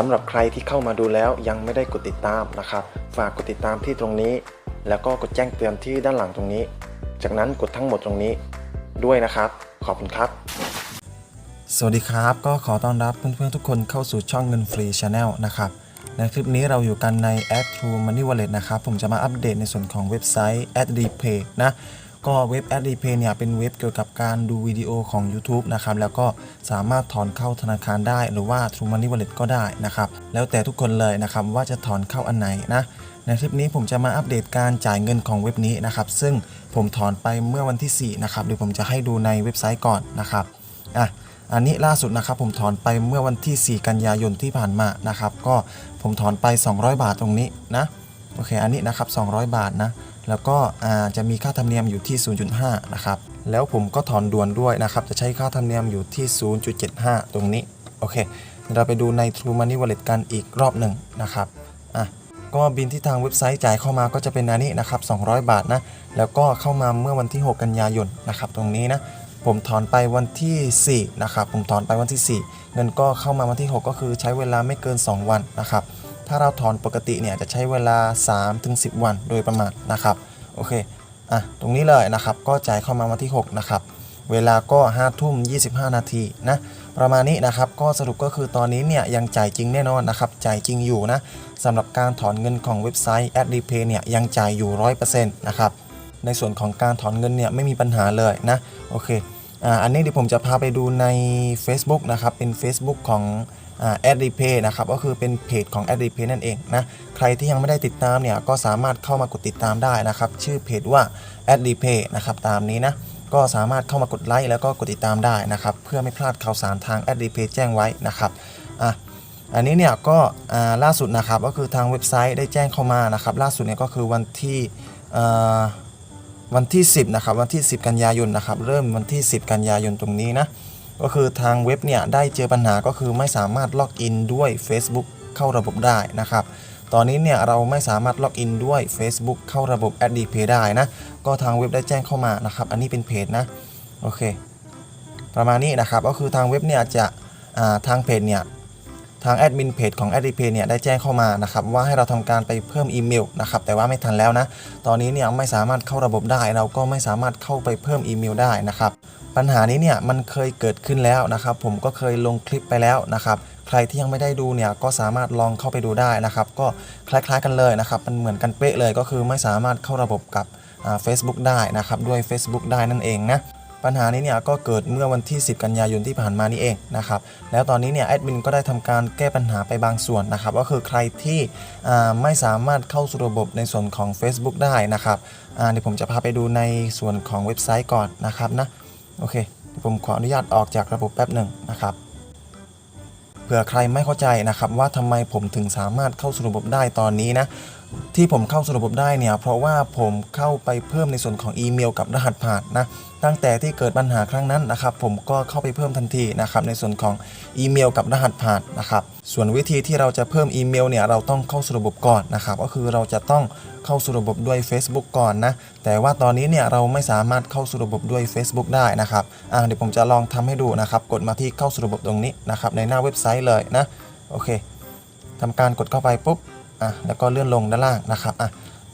สำหรับใครที่เข้ามาดูแล้วยังไม่ได้กดติดตามนะครับ ฝากกดติดตามที่ตรงนี้ แล้วก็กดแจ้งเตือนที่ด้านหลังตรงนี้ จากนั้นกดทั้งหมดตรงนี้ด้วยนะครับ ขอบคุณครับ สวัสดีครับ ก็ขอต้อนรับเพื่อนๆทุกคนเข้าสู่ช่องเงินฟรี Channel นะครับในคลิปนี้เราอยู่กันใน a d True Money Wallet นะครับ ผมจะมาอัปเดตในส่วนของเว็บไซต์ a d r e p a y นะ ก็เว็บ a d r e p a y เนี่ยเป็นเว็บเกี่ยวกับการดูวิดีโอของ YouTube นะครับแล้วก็สามารถถอนเข้าธนาคารได้ หรือว่า True Money Wallet ก็ได้นะครับแล้วแต่ทุกคนเลยนะครับว่าจะถอนเข้าอันไหนนะในคลิปนี้ผมจะมาอัปเดตการจ่ายเงินของเว็บนี้นะครับซึ่งผมถอนไปเมื่อวันที่4นะครับเดี๋ยวผมจะให้ดูในเว็บไซต์ก่อนนะครับอะอันนี้ล่าสุดนะครับผมถอนไปเมื่อวันที่ 4 กันยายนที่ผ่านมานะครับก็ผมถอนไป 200 บาทตรงนี้นะโอเคอันนี้นะครับ200 บาทนะ แล้วก็จะมีค่าธรรมเนียมอยู่ที่ 0.5 นะครับ แล้วผมก็ถอนด่วนด้วยนะครับ จะใช้ค่าธรรมเนียมอยู่ที่ 0.75 ตรงนี้ โอเค เราไปดูใน True Money Wallet กันอีกรอบหนึ่งนะครับ อะ ก็บินที่ทางเว็บไซต์จ่ายเข้ามาก็จะเป็นอันนี้นะครับ 200 บาทนะ แล้วก็เข้ามาเมื่อวันที่ 6 กันยายนนะครับ ตรงนี้นะ ผมถอนไปวันที่ 4 นะครับ ผมถอนไปวันที่ 4 เงินก็เข้ามาวันที่ 6 ก็คือใช้เวลาไม่เกิน 2 วันนะครับ ถ้าเราถอนปกติเนี่ยจะใช้เวลา 3-10 วันโดยประมาณนะครับโอเคอะตรงนี้เลยนะครับก็จ่ายเข้ามาวันที่ 6 นะครับ เวลาก็5ทุ่ม 25 นาทีนะประมาณนี้นะครับก็สรุปก็คือตอนนี้เนี่ยยังจ่ายจริงแน่นอนนะครับจ่ายจริงอยู่นะสำหรับการถอนเงินของเว็บไซต์ a d r e p a y เนี่ยยังจ่ายอยู่ 100%นะครับในส่วนของการถอนเงินเนี่ยไม่มีปัญหาเลยนะโอเคอ่าอันนี้เดี๋ยวผมจะพาไปดูใน Facebook นะครับเป็น Facebook ของ อ่า a d r e p a y นะครับก็คือเป็นเพจของ a d r e p a y นั่นเองนะใครที่ยังไม่ได้ติดตามเนี่ยก็สามารถเข้ามากดติดตามได้นะครับชื่อเพจว่า a d r e p a y นะครับตามนี้นะก็สามารถเข้ามากดไลค์แล้วก็กดติดตามได้นะครับเพื่อไม่พลาดข่าวสารทาง a d r e p a y แจ้งไว้นะครับอะอันนี้เนี่ยก็อ่าล่าสุดนะครับก็คือทางเว็บไซต์ได้แจ้งเข้ามานะครับล่าสุดเนี่ยก็คือวันที่อ่าวันที่ 10นะครับวันที่ 10 กันยายนนะครับเริ่มวันที่ 10 กันยายนตรงนี้นะ ก็คือทางเว็บเนี่ยได้เจอปัญหาก็คือไม่สามารถล็อกอินด้วย Facebook เข้าระบบได้นะครับ ตอนนี้เนี่ยเราไม่สามารถล็อกอินด้วย Facebook เข้าระบบ a d d p a y ได้นะ ก็ทางเว็บได้แจ้งเข้ามานะครับ อันนี้เป็นเพจนะ โอเค ประมาณนี้นะครับ ก็คือทางเว็บเนี่ยจะทางเพจเนี่ย ทางแอดมินเพจของ a d d p a y เนี่ยได้แจ้งเข้ามานะครับว่าให้เราทำการไปเพิ่มอีเมลนะครับแต่ว่าไม่ทันแล้วนะ ตอนนี้เนี่ยไม่สามารถเข้าระบบได้ เราก็ไม่สามารถเข้าไปเพิ่มอีเมลได้นะครับปัญหานี้เนี่ยมันเคยเกิดขึ้นแล้วนะครับ ผมก็เคยลงคลิปไปแล้วนะครับใครที่ยังไม่ได้ดูเนี่ยก็สามารถลองเข้าไปดูได้นะครับ ก็คล้ายๆกันเลยนะครับมันเหมือนกันเป๊ะเลยก็คือไม่สามารถเข้าระบบกับอ่า Facebook ได้นะครับด้วย Facebook ได้นั่นเองนะ ปัญหานี้เนี่ยก็เกิดเมื่อวันที่ 10 กันยายนที่ผ่านมานี่เองนะครับแล้วตอนนี้เนี่ยแอดมินก็ได้ทำการแก้ปัญหาไปบางส่วนนะครับก็คือใครที่ไม่สามารถเข้าสู่ระบบในส่วนของ Facebook ได้นะครับเดี๋ยวผมจะพาไปดูในส่วนของเว็บไซต์ก่อนนะครับนะโอเคผมขออนุญาตออกจากระบบแป๊บหนึ่งนะครับเผื่อใครไม่เข้าใจนะครับว่าทำไมผมถึงสามารถเข้าสู่ระบบได้ตอนนี้นะที่ผมเข้าสู่ระบบได้เนี่ยเพราะว่าผมเข้าไปเพิ่มในส่วนของอีเมลกับรหัสผ่านนะตั้งแต่ที่เกิดปัญหาครั้งนั้นนะครับ ผมก็เข้าไปเพิ่มทันทีนะครับในส่วนของอีเมลกับรหัสผ่านนะครับ ส่วนวิธีที่เราจะเพิ่มอีเมลเนี่ยเราต้องเข้าสู่ระบบก่อนนะครับ ก็คือเราจะต้องเข้าสู่ระบบด้วย Facebook ก่อนนะแต่ว่าตอนนี้เนี่ยเราไม่สามารถเข้าสู่ระบบด้วย Facebook ได้นะครับอ่าเดี๋ยวผมจะลองทำให้ดูนะครับ กดมาที่เข้าสู่ระบบตรงนี้นะครับ ในหน้าเว็บไซต์เลยนะโอเคทำการกดเข้าไปปุ๊บอะแล้วก็เลื่อนลงด้านล่างนะครับอะ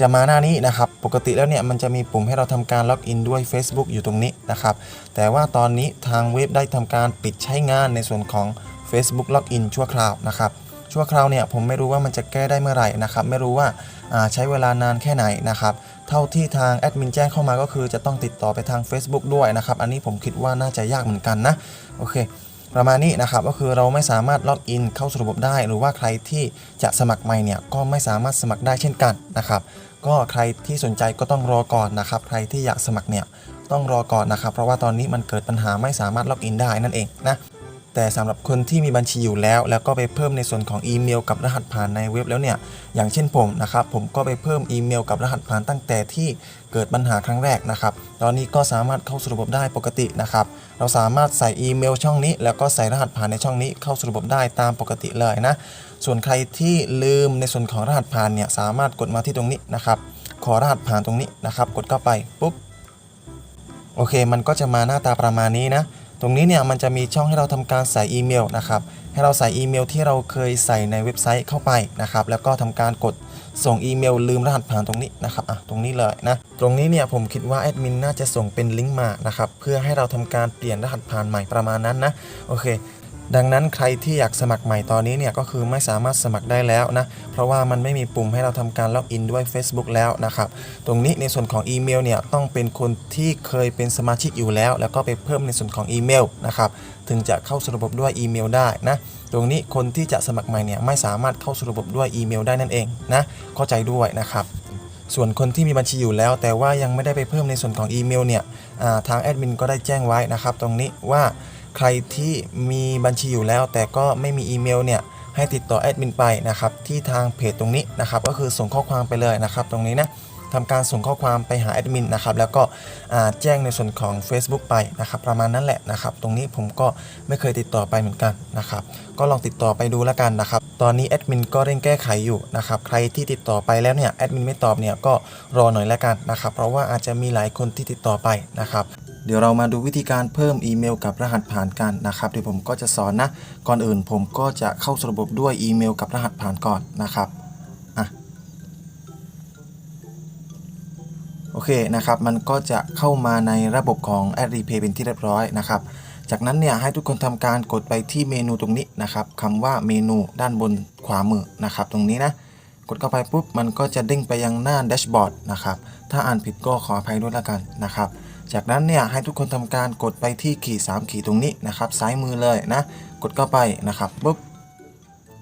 จะมาหน้านี้นะครับ ปกติแล้วเนี่ยมันจะมีปุ่มให้เราทำการล็อกอินด้วย Facebook อยู่ตรงนี้นะครับ แต่ว่าตอนนี้ทางเว็บได้ทำการปิดใช้งานในส่วนของ Facebook Login ชั่วคราวนะครับ ชั่วคราวเนี่ยผมไม่รู้ว่ามันจะแก้ได้เมื่อไหร่นะครับ ไม่รู้ว่าอ่าใช้เวลานานแค่ไหนนะครับ เท่าที่ทางแอดมินแจ้งเข้ามาก็คือจะต้องติดต่อไปทาง Facebook ด้วยนะครับ อันนี้ผมคิดว่าน่าจะยากเหมือนกันนะ โอเคประมาณนี้นะครับก็คือเราไม่สามารถล็อกอินเข้าสู่ระบบได้ หรือว่าใครที่จะสมัครใหม่เนี่ยก็ไม่สามารถสมัครได้เช่นกันนะครับ ก็ใครที่สนใจก็ต้องรอก่อนนะครับ ใครที่อยากสมัครเนี่ยต้องรอก่อนนะครับ เพราะว่าตอนนี้มันเกิดปัญหาไม่สามารถล็อกอินได้นั่นเองนะ แต่สำหรับคนที่มีบัญชีอยู่แล้ว แล้วก็ไปเพิ่มในส่วนของอีเมล กับรหัสผ่านในเว็บแล้วเนี่ยอย่างเช่นผมนะครับผมก็ไปเพิ่มอีเมล กับรหัสผ่านตั้งแต่ที่เกิดปัญหาครั้งแรกนะครับ ตอนนี้ก็สามารถเข้าสู่ระบบได้ปกตินะครับ เราสามารถใส่อีเมลช่องนี้ แล้วก็ใส่รหัสผ่านในช่องนี้เข้าสู่ระบบได้ตามปกติเลยนะ ส่วนใครที่ลืมในส่วนของรหัสผ่านเนี่ยสามารถกดมาที่ตรงนี้นะครับ ขอรหัสผ่านตรงนี้นะครับ กดเข้าไปปุ๊บ โอเค มันก็จะมาหน้าตาประมาณนี้นะ ตรงนี้เนี่ยมันจะมีช่องให้เราทำการใส่อีเมลนะครับ ให้เราใส่อีเมลที่เราเคยใส่ในเว็บไซต์เข้าไปนะครับ แล้วก็ทำการกดส่งอีเมลลืมรหัสผ่านตรงนี้นะครับอะตรงนี้เลยนะ ตรงนี้เนี่ยผมคิดว่าแอดมินน่าจะส่งเป็นลิงก์มานะครับ เพื่อให้เราทำการเปลี่ยนรหัสผ่านใหม่ประมาณนั้นนะ โอเค ดังนั้นใครที่อยากสมัครใหม่ตอนนี้เนี่ยก็คือไม่สามารถสมัครได้แล้วนะ เพราะว่ามันไม่มีปุ่มให้เราทำการล็อกอินด้วย Facebook แล้วนะครับ ตรงนี้ในส่วนของอีเมลเนี่ยต้องเป็นคนที่เคยเป็นสมาชิกอยู่แล้ว แล้วก็ไปเพิ่มในส่วนของอีเมลนะครับถึงจะเข้าสู่ระบบด้วยอีเมลได้นะ ตรงนี้คนที่จะสมัครใหม่เนี่ยไม่สามารถเข้าสู่ระบบด้วยอีเมลได้นั่นเองนะเข้าใจด้วยนะครับส่วนคนที่มีบัญชีอยู่แล้ว แต่ว่ายังไม่ได้ไปเพิ่มในส่วนของอีเมลเนี่ยทางแอดมินก็ได้แจ้งไว้นะครับ ตรงนี้ว่า ใครที่มีบัญชีอยู่แล้ว แต่ก็ไม่มีอีเมลเนี่ยให้ติดต่อแอดมินไปนะครับที่ทางเพจตรงนี้นะครับก็คือส่งข้อความไปเลยนะครับตรงนี้นะทำการส่งข้อความไปหาแอดมินนะครับแล้วก็แจ้งในส่วนของ Facebook ไปนะครับประมาณนั้นแหละนะครับตรงนี้ผมก็ไม่เคยติดต่อไปเหมือนกันนะครับก็ลองติดต่อไปดูแล้วกันนะครับตอนนี้แอดมินก็เร่งแก้ไขอยู่นะครับใครที่ติดต่อไปแล้วเนี่ยแอดมินไม่ตอบเนี่ยก็รอหน่อยแล้วกันนะครับเพราะว่าอาจจะมีหลายคนที่ติดต่อไปนะครับ เดี๋ยวเรามาดูวิธีการเพิ่มอีเมลกับรหัสผ่านกันนะครับเดี๋ยวผมก็จะสอนนะ ก่อนอื่นผมก็จะเข้าสู่ระบบด้วยอีเมลกับรหัสผ่านก่อนนะครับอะโอเคนะครับมันก็จะเข้ามาในระบบของ a d r e p a y เป็นที่เรียบร้อยนะครับจากนั้นเนี่ยให้ทุกคนทำการกดไปที่เมนูตรงนี้นะครับคำว่าเมนูด้านบนขวามือนะครับตรงนี้นะกดเข้าไปปุ๊บมันก็จะเด้งไปยังหน้าแดชบอร์ดนะครับถ้าอ่านผิดก็ขออภัยด้วยละกันนะครับ จากนั้นเนี่ยให้ทุกคนทำการกดไปที่ขีด3ขีดตรงนี้นะครับซ้ายมือเลยนะ กดเข้าไปนะครับปุ๊บ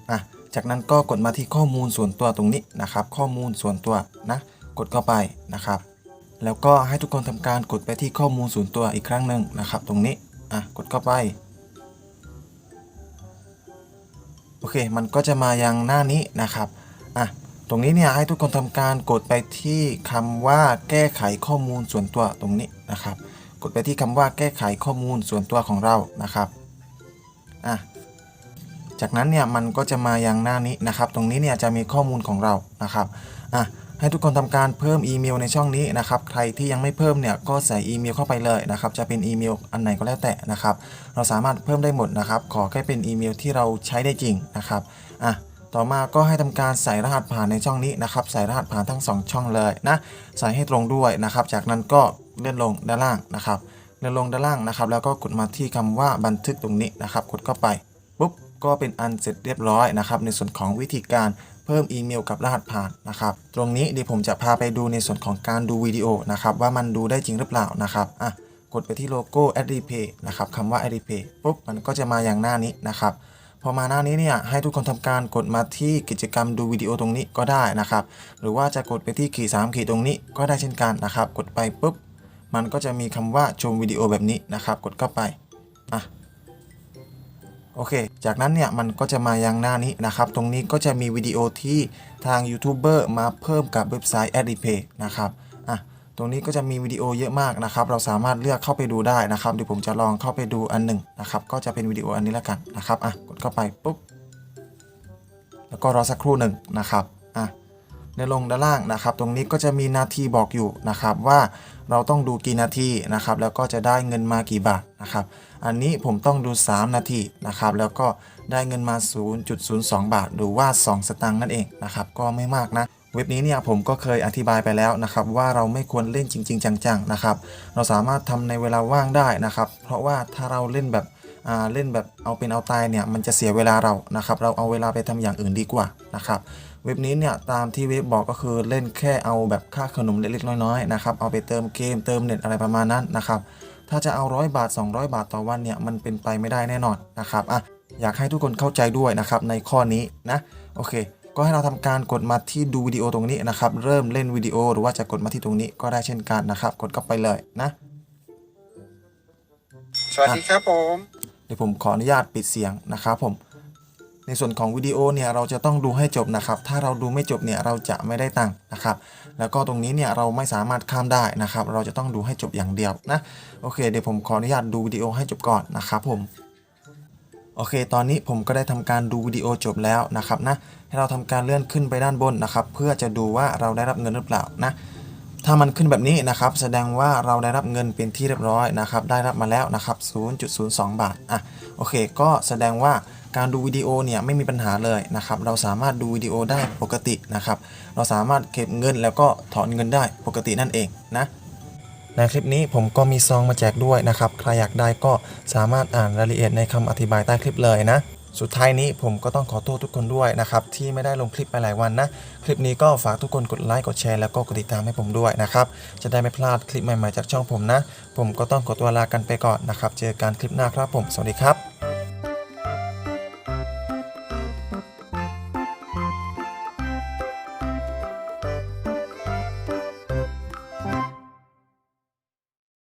อะจากนั้นก็กดมาที่ข้อมูลส่วนตัวตรงนี้นะครับ ข้อมูลส่วนตัวนะ กดเข้าไปนะครับ แล้วก็ให้ทุกคนทำการกดไปที่ข้อมูลส่วนตัวอีกครั้งหนึ่งนะครับ ตรงนี้อะกดเข้าไปโอเค มันก็จะมายังหน้านี้นะครับ อะ ตรงนี้เนี่ยให้ทุกคนทำการกดไปที่คำว่าแก้ไขข้อมูลส่วนตัวตรงนี้นะครับ กดไปที่คำว่าแก้ไขข้อมูลส่วนตัวของเรานะครับอะจากนั้นเนี่ยมันก็จะมายังหน้านี้นะครับ ตรงนี้เนี่ยจะมีข้อมูลของเรานะครับอะให้ทุกคนทำการเพิ่มอีเมลในช่องนี้นะครับ ใครที่ยังไม่เพิ่มเนี่ยก็ใส่อีเมลเข้าไปเลยนะครับ จะเป็นอีเมลอันไหนก็แล้วแต่นะครับ เราสามารถเพิ่มได้หมดนะครับ ขอแค่เป็นอีเมลที่เราใช้ได้จริงนะครับอะ ต่อมาก็ให้ทำการใส่รหัสผ่านในช่องนี้นะครับ ใส่รหัสผ่านทั้ง 2 ช่องเลยนะใส่ให้ตรงด้วยนะครับ จากนั้นก็เลื่อนลงด้านล่างนะครับเลื่อนลงด้านล่างนะครับ แล้วก็กดมาที่คำว่าบันทึกตรงนี้นะครับ กดเข้าไปปุ๊บก็เป็นอันเสร็จเรียบร้อยนะครับ ในส่วนของวิธีการเพิ่มอีเมลกับรหัสผ่านนะครับ ตรงนี้เดี๋ยวผมจะพาไปดูในส่วนของการดูวิดีโอนะครับ ว่ามันดูได้จริงหรือเปล่านะครับอะกดไปที่โลโก้ a d r e p a y นะครับคำว่า a d r e p a y ปุ๊บมันก็จะมาอย่างหน้านี้นะครับ พอมาหน้านี้เนี่ยให้ทุกคนทำการกดมาที่กิจกรรมดูวิดีโอตรงนี้ก็ได้นะครับ หรือว่าจะกดไปที่ขีด3ขีดตรงนี้ก็ได้เช่นกันนะครับ กดไปปุ๊บ มันก็จะมีคำว่าชมวิดีโอแบบนี้นะครับ กดเข้าไปอะโอเค จากนั้นเนี่ยมันก็จะมายังหน้านี้นะครับ ตรงนี้ก็จะมีวิดีโอที่ทางยูทูบเบอร์มาเพิ่มกับเว็บไซต์ a d r e p a y นะครับ ตรงนี้ก็จะมีวิดีโอเยอะมากนะครับ เราสามารถเลือกเข้าไปดูได้นะครับเดี๋ยวผมจะลองเข้าไปดูอันหนึ่งนะครับ ก็จะเป็นวิดีโออันนี้แล้วกันนะครับอะกดเข้าไปปุ๊บแล้วก็รอสักครู่หนึ่งนะครับอะในลงด้านล่างนะครับ ตรงนี้ก็จะมีนาทีบอกอยู่นะครับว่าเราต้องดูกี่นาทีนะครับ แล้วก็จะได้เงินมากี่บาทนะครับ อันนี้ผมต้องดู 3 นาทีนะครับ แล้วก็ได้เงินมา 0.02 บาท หรือว่า 2 สตางค์นั่นเองนะครับ ก็ไม่มากนะ เว็บนี้เนี่ยผมก็เคยอธิบายไปแล้วนะครับว่าเราไม่ควรเล่นจริง ๆ จังๆนะครับเราสามารถทำในเวลาว่างได้นะครับเพราะว่าถ้าเราเล่นแบบเล่นแบบเอาเป็นเอาตายเนี่ยมันจะเสียเวลาเรานะครับเราเอาเวลาไปทำอย่างอื่นดีกว่านะครับเว็บนี้เนี่ยตามที่เว็บบอกก็คือเล่นแค่เอาแบบค่าขนมเล็กๆน้อยๆนะครับเอาไปเติมเกมเติมเน็ตอะไรประมาณนั้นนะครับถ้าจะเอาร้อยบาท 200 บาทต่อวันเนี่ยมันเป็นไปไม่ได้แน่นอนนะครับอะอยากให้ทุกคนเข้าใจด้วยนะครับในข้อนี้นะโอเค ก็ให้เราทำการกดมาที่ดูวิดีโอตรงนี้นะครับ เริ่มเล่นวิดีโอหรือว่าจะกดมาที่ตรงนี้ก็ได้เช่นกันนะครับ กดเข้าไปเลยนะ สวัสดีครับผมเดี๋ยวผมขออนุญาตปิดเสียงนะครับผม ในส่วนของวิดีโอเนี่ยเราจะต้องดูให้จบนะครับ ถ้าเราดูไม่จบเนี่ยเราจะไม่ได้ตังค์นะครับ แล้วก็ตรงนี้เนี่ยเราไม่สามารถข้ามได้นะครับ เราจะต้องดูให้จบอย่างเดียวนะ โอเค เดี๋ยวผมขออนุญาตดูวิดีโอให้จบก่อนนะครับผม โอเค ตอนนี้ผมก็ได้ทำการดูวิดีโอจบแล้วนะครับนะ ให้เราทำการเลื่อนขึ้นไปด้านบนนะครับ เพื่อจะดูว่าเราได้รับเงินหรือเปล่านะ ถ้ามันขึ้นแบบนี้นะครับ แสดงว่าเราได้รับเงินเป็นที่เรียบร้อยนะครับ ได้รับมาแล้วนะครับ 0.02 บาท อะ โอเค ก็แสดงว่าการดูวิดีโอเนี่ยไม่มีปัญหาเลยนะครับ เราสามารถดูวิดีโอได้ปกตินะครับ เราสามารถเก็บเงินแล้วก็ถอนเงินได้ปกตินั่นเองนะ ในคลิปนี้ผมก็มีซองมาแจกด้วยนะครับ ใครอยากได้ก็สามารถอ่านรายละเอียดในคำอธิบายใต้คลิปเลยนะ สุดท้ายนี้ผมก็ต้องขอโทษทุกคนด้วยนะครับ ที่ไม่ได้ลงคลิปไปหลายวันนะ คลิปนี้ก็ฝากทุกคนกดไลค์กดแชร์แล้วก็กดติดตามให้ผมด้วยนะครับ จะได้ไม่พลาดคลิปใหม่ๆจากช่องผมนะ ผมก็ต้องขอตัวลากันไปก่อนนะครับ เจอกันคลิปหน้าครับผม สวัสดีครับ